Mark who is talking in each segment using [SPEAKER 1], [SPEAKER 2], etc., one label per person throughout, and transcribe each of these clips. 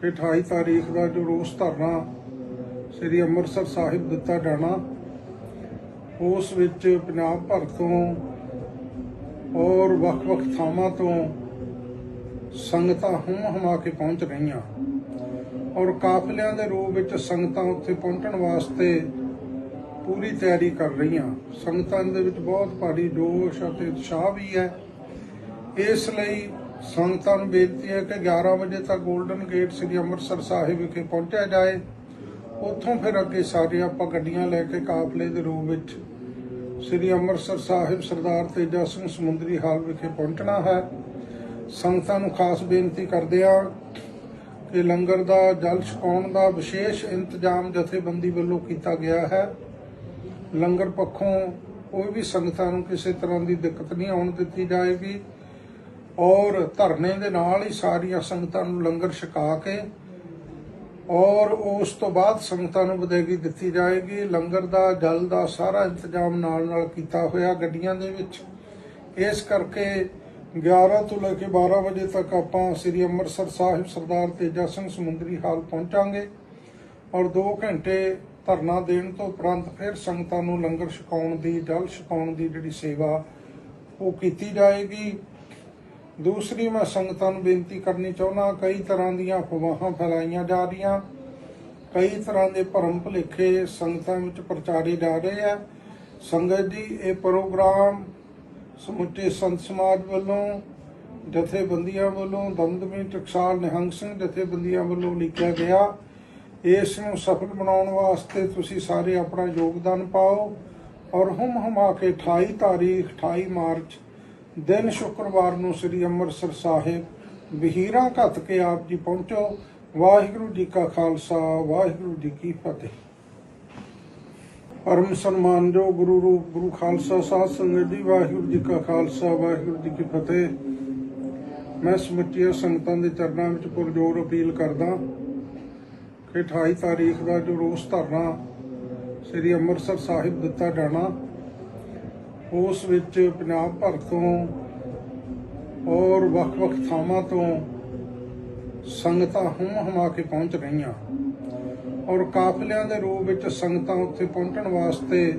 [SPEAKER 1] ਕਿ 28 ਤਾਰੀਖ ਦਾ ਜੋ ਰੋਸ ਧਰਨਾ ਸ੍ਰੀ ਅੰਮ੍ਰਿਤਸਰ ਸਾਹਿਬ ਦਿੱਤਾ ਜਾਣਾ, ਉਸ ਵਿੱਚ ਪੰਜਾਬ ਭਰ ਤੋਂ ਔਰ ਵੱਖ-ਵੱਖ ਥਾਵਾਂ ਤੋਂ ਸੰਗਤਾਂ ਹੁੰਮ ਹਮਾ ਕੇ ਪਹੁੰਚ ਰਹੀਆਂ। ਔਰ ਕਾਫਲਿਆਂ ਦੇ ਰੂਪ ਵਿੱਚ ਸੰਗਤਾਂ ਉੱਥੇ ਪਹੁੰਚਣ ਵਾਸਤੇ ਪੂਰੀ ਤਿਆਰੀ ਕਰ ਰਹੀਆਂ। ਸੰਗਤਾਂ ਦੇ ਵਿੱਚ ਬਹੁਤ ਭਾਰੀ ਜੋਸ਼ ਅਤੇ ਉਤਸ਼ਾਹ ਵੀ ਹੈ। ਇਸ ਲਈ ਸੰਗਤਾਂ ਨੂੰ ਬੇਨਤੀ ਹੈ ਕਿ 11 ਵਜੇ ਤੱਕ 골ਡਨ ਗੇਟ ਸ੍ਰੀ ਅੰਮ੍ਰਿਤਸਰ ਸਾਹਿਬ ਵਿਖੇ ਪਹੁੰਚਿਆ ਜਾਏ। ਉੱਥੋਂ ਫਿਰ ਅੱਗੇ ਸਾਰੇ ਆਪਾਂ ਗੱਡੀਆਂ ਲੈ ਕੇ ਕਾਫਲੇ ਦੇ ਰੂਪ ਵਿੱਚ ਸ੍ਰੀ ਅੰਮ੍ਰਿਤਸਰ ਸਾਹਿਬ ਸਰਦਾਰ ਤੇਜਾ ਸਿੰਘ ਸਮੁੰਦਰੀ ਹਾਲ ਵਿਖੇ ਪਹੁੰਚਣਾ ਹੈ। ਸੰਗਤਾਂ ਨੂੰ ਖਾਸ ਬੇਨਤੀ ਕਰਦੇ ਹਾਂ ਕਿ ਲੰਗਰ ਦਾ, ਜਲ ਛਕਾਉਣ ਦਾ ਵਿਸ਼ੇਸ਼ ਇੰਤਜ਼ਾਮ ਜਥੇਬੰਦੀ ਵੱਲੋਂ ਕੀਤਾ ਗਿਆ ਹੈ। ਲੰਗਰ ਪੱਖੋਂ ਕੋਈ ਵੀ ਸੰਗਤਾਂ ਨੂੰ ਕਿਸੇ ਤਰ੍ਹਾਂ ਦੀ ਦਿੱਕਤ ਨਹੀਂ ਆਉਣ ਦਿੱਤੀ ਜਾਏਗੀ। ਔਰ ਧਰਨੇ ਦੇ ਨਾਲ ਹੀ ਸਾਰੀਆਂ ਸੰਗਤਾਂ ਨੂੰ ਲੰਗਰ ਛਕਾ ਕੇ ਔਰ ਉਸ ਤੋਂ ਬਾਅਦ ਸੰਗਤਾਂ ਨੂੰ ਵਿਦਾਇਗੀ ਦਿੱਤੀ ਜਾਏਗੀ। ਲੰਗਰ ਦਾ, ਜਲ ਦਾ ਸਾਰਾ ਇੰਤਜ਼ਾਮ ਨਾਲ ਨਾਲ ਕੀਤਾ ਹੋਇਆ ਗੱਡੀਆਂ ਦੇ ਵਿੱਚ। ਇਸ ਕਰਕੇ 11 ਤੋਂ ਲੈ ਕੇ 12 ਵਜੇ ਤੱਕ ਆਪਾਂ ਸ੍ਰੀ ਅੰਮ੍ਰਿਤਸਰ ਸਾਹਿਬ ਸਰਦਾਰ ਤੇਜਾ ਸਿੰਘ ਸਮੁੰਦਰੀ ਹਾਲ ਪਹੁੰਚਾਂਗੇ ਔਰ 2 ਘੰਟੇ ਧਰਨਾ ਦੇਣ ਤੋਂ ਉਪਰੰਤ ਫਿਰ ਸੰਗਤਾਂ ਨੂੰ ਲੰਗਰ ਛਕਾਉਣ ਦੀ, ਜਲ ਛਕਾਉਣ ਦੀ ਜਿਹੜੀ ਸੇਵਾ ਉਹ ਕੀਤੀ ਜਾਏਗੀ। ਦੂਸਰੀ ਮੈਂ ਸੰਗਤਾਂ ਨੂੰ ਬੇਨਤੀ ਕਰਨੀ ਚਾਹੁੰਦਾ ਕਈ ਤਰ੍ਹਾਂ ਦੀਆਂ ਅਫਵਾਹਾਂ ਫੈਲਾਈਆਂ ਜਾ ਰਹੀਆਂ। ਕਈ ਤਰ੍ਹਾਂ ਦੇ ਭਰਮ ਭੁਲੇਖੇ ਸੰਗਤਾਂ ਵਿੱਚ ਪ੍ਰਚਾਰੇ ਜਾ ਰਹੇ ਆ। ਸੰਗਤ ਜੀ, ਇਹ ਪ੍ਰੋਗਰਾਮ ਸਮੁੱਚੇ ਸੰਤ ਸਮਾਜ ਵੱਲੋਂ, ਜਥੇਬੰਦੀਆਂ ਵੱਲੋਂ, ਦਮਦਮੀ ਟਕਸਾਲ ਨਿਹੰਗ ਸਿੰਘ ਜਥੇਬੰਦੀਆਂ ਵੱਲੋਂ ਲਿਖਿਆ ਗਿਆ। ਇਸ ਨੂੰ ਸਫਲ ਬਣਾਉਣ ਵਾਸਤੇ ਤੁਸੀਂ ਸਾਰੇ ਆਪਣਾ ਯੋਗਦਾਨ ਪਾਓ ਔਰ ਹਮ ਹਮਾ ਕੇ 28 ਤਾਰੀਖ 28 ਮਾਰਚ ਦਿਨ ਸ਼ੁੱਕਰਵਾਰ ਨੂੰ ਸ੍ਰੀ ਅੰਮ੍ਰਿਤਸਰ ਸਾਹਿਬ ਵਿਹੀਰਾਂ ਘੱਤ ਕੇ ਆਪ ਜੀ ਪਹੁੰਚੋ। ਵਾਹਿਗੁਰੂ ਜੀ ਕਾ ਖਾਲਸਾ, ਵਾਹਿਗੁਰੂ ਜੀ ਕੀ ਫਤਿਹ। ਪਰਮ ਸਨਮਾਨਯੋਗ ਗੁਰੂ ਰੂਪ, ਗੁਰੂ ਖਾਲਸਾ ਸਾਹਿਬ ਸੰਗਤ ਜੀ, ਵਾਹਿਗੁਰੂ ਜੀ ਕਾ ਖਾਲਸਾ, ਵਾਹਿਗੁਰੂ ਜੀ ਕੀ ਫਤਿਹ। ਮੈਂ ਸਮੁੱਚੀਆਂ ਸੰਗਤਾਂ ਦੇ ਚਰਨਾਂ ਵਿੱਚ ਪੁਰਜੋਰ ਅਪੀਲ ਕਰਦਾ ਕਿ 28 ਤਾਰੀਖ ਦਾ ਜੋ ਰੋਸ ਧਰਨਾ ਸ੍ਰੀ ਅੰਮ੍ਰਿਤਸਰ ਸਾਹਿਬ ਦਿੱਤਾ ਜਾਣਾ। ਉਸ ਵਿੱਚ ਪੰਜਾਬ ਭਰ ਤੋਂ ਔਰ ਵੱਖ-ਵੱਖ ਥਾਵਾਂ ਤੋਂ ਸੰਗਤਾਂ ਹੁੰਮ ਹਮਾ ਕੇ ਪਹੁੰਚ ਰਹੀਆਂ। ਔਰ ਕਾਫਲਿਆਂ ਦੇ ਰੂਪ ਵਿੱਚ ਸੰਗਤਾਂ ਉੱਥੇ ਪਹੁੰਚਣ ਵਾਸਤੇ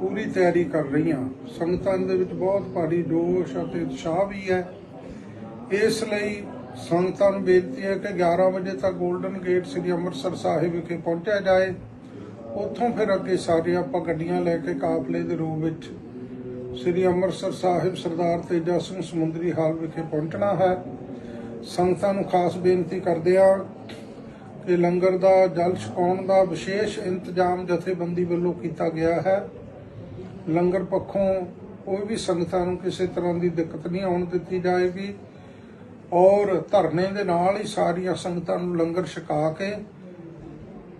[SPEAKER 1] ਪੂਰੀ ਤਿਆਰੀ ਕਰ ਰਹੀਆਂ। ਸੰਗਤਾਂ ਦੇ ਵਿੱਚ ਬਹੁਤ ਭਾਰੀ ਜੋਸ਼ ਅਤੇ ਉਤਸ਼ਾਹ ਵੀ ਹੈ। ਇਸ ਲਈ ਸੰਗਤਾਂ ਨੂੰ ਬੇਨਤੀ ਹੈ ਕਿ 11 ਵਜੇ ਤੱਕ 골ਡਨ ਗੇਟ ਸ੍ਰੀ ਅੰਮ੍ਰਿਤਸਰ ਸਾਹਿਬ ਵਿਖੇ ਪਹੁੰਚਿਆ ਜਾਏ। ਉੱਥੋਂ ਫਿਰ ਅੱਗੇ ਸਾਰੇ ਆਪਾਂ ਗੱਡੀਆਂ ਲੈ ਕੇ ਕਾਫਲੇ ਦੇ ਰੂਪ ਵਿੱਚ ਸ੍ਰੀ ਅੰਮ੍ਰਿਤਸਰ ਸਾਹਿਬ ਸਰਦਾਰ ਤੇਜਾ ਸਿੰਘ ਸਮੁੰਦਰੀ ਹਾਲ ਵਿਖੇ ਪਹੁੰਚਣਾ ਹੈ। ਸੰਗਤਾਂ ਨੂੰ ਖਾਸ ਬੇਨਤੀ ਕਰਦੇ ਹਾਂ ਕਿ ਲੰਗਰ ਦਾ, ਜਲ ਛਕਾਉਣ ਦਾ ਵਿਸ਼ੇਸ਼ ਇੰਤਜ਼ਾਮ ਜਥੇਬੰਦੀ ਵੱਲੋਂ ਕੀਤਾ ਗਿਆ ਹੈ। ਲੰਗਰ ਪੱਖੋਂ ਕੋਈ ਵੀ ਸੰਗਤਾਂ ਨੂੰ ਕਿਸੇ ਤਰ੍ਹਾਂ ਦੀ ਦਿੱਕਤ ਨਹੀਂ ਆਉਣ ਦਿੱਤੀ ਜਾਏਗੀ ਔਰ ਧਰਨੇ ਦੇ ਨਾਲ ਹੀ ਸਾਰੀਆਂ ਸੰਗਤਾਂ ਨੂੰ ਲੰਗਰ ਛਕਾ ਕੇ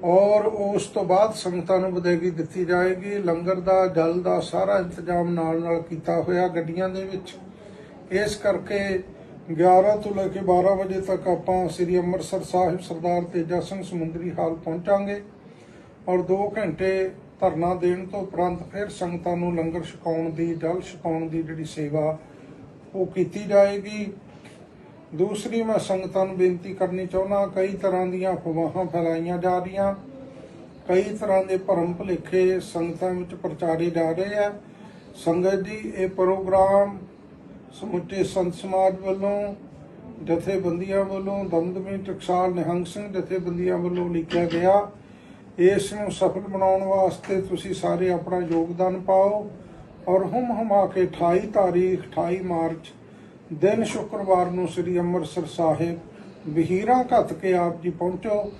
[SPEAKER 1] ਔਰ ਉਸ ਤੋਂ ਬਾਅਦ ਸੰਗਤਾਂ ਨੂੰ ਵਿਦਾਇਗੀ ਦਿੱਤੀ ਜਾਏਗੀ। ਲੰਗਰ ਦਾ, ਜਲ ਦਾ ਸਾਰਾ ਇੰਤਜ਼ਾਮ ਨਾਲ ਨਾਲ ਕੀਤਾ ਹੋਇਆ ਗੱਡੀਆਂ ਦੇ ਵਿੱਚ। ਇਸ ਕਰਕੇ 11 ਤੋਂ ਲੈ ਕੇ 12 ਵਜੇ ਤੱਕ ਆਪਾਂ ਸ੍ਰੀ ਅੰਮ੍ਰਿਤਸਰ ਸਾਹਿਬ ਸਰਦਾਰ ਤੇਜਾ ਸਿੰਘ ਸਮੁੰਦਰੀ ਹਾਲ ਪਹੁੰਚਾਂਗੇ ਔਰ 2 ਘੰਟੇ ਧਰਨਾ ਦੇਣ ਤੋਂ ਉਪਰੰਤ ਫਿਰ ਸੰਗਤਾਂ ਨੂੰ ਲੰਗਰ ਛਕਾਉਣ ਦੀ, ਜਲ ਛਕਾਉਣ ਦੀ ਜਿਹੜੀ ਸੇਵਾ ਉਹ ਕੀਤੀ ਜਾਏਗੀ। ਦੂਸਰੀ ਮੈਂ ਸੰਗਤਾਂ ਨੂੰ ਬੇਨਤੀ ਕਰਨੀ ਚਾਹੁੰਦਾ ਕਈ ਤਰ੍ਹਾਂ ਦੀਆਂ ਅਫਵਾਹਾਂ ਫੈਲਾਈਆਂ ਜਾ ਰਹੀਆਂ। ਕਈ ਤਰ੍ਹਾਂ ਦੇ ਭਰਮ ਭੁਲੇਖੇ ਸੰਗਤਾਂ ਵਿੱਚ ਪ੍ਰਚਾਰੇ ਜਾ ਰਹੇ ਆ। ਸੰਗਤ ਜੀ, ਇਹ ਪ੍ਰੋਗਰਾਮ ਸਮੁੱਚੇ ਸੰਤ ਸਮਾਜ ਵੱਲੋਂ, ਜਥੇਬੰਦੀਆਂ ਵੱਲੋਂ, ਦਮਦਮੀ ਟਕਸਾਲ ਨਿਹੰਗ ਸਿੰਘ ਜਥੇਬੰਦੀਆਂ ਵੱਲੋਂ ਲਿਖਿਆ ਗਿਆ। ਇਸ ਨੂੰ ਸਫਲ ਬਣਾਉਣ ਵਾਸਤੇ ਤੁਸੀਂ ਸਾਰੇ ਆਪਣਾ ਯੋਗਦਾਨ ਪਾਓ ਔਰ ਹਮ ਹਮਾ ਕੇ 28 ਤਾਰੀਖ 28 ਮਾਰਚ ਦਿਨ ਸ਼ੁੱਕਰਵਾਰ ਨੂੰ ਸ੍ਰੀ ਅੰਮ੍ਰਿਤਸਰ ਸਾਹਿਬ ਵਿਹੀਰਾਂ ਘੱਤ ਕੇ ਆਪ ਜੀ ਪਹੁੰਚੋ।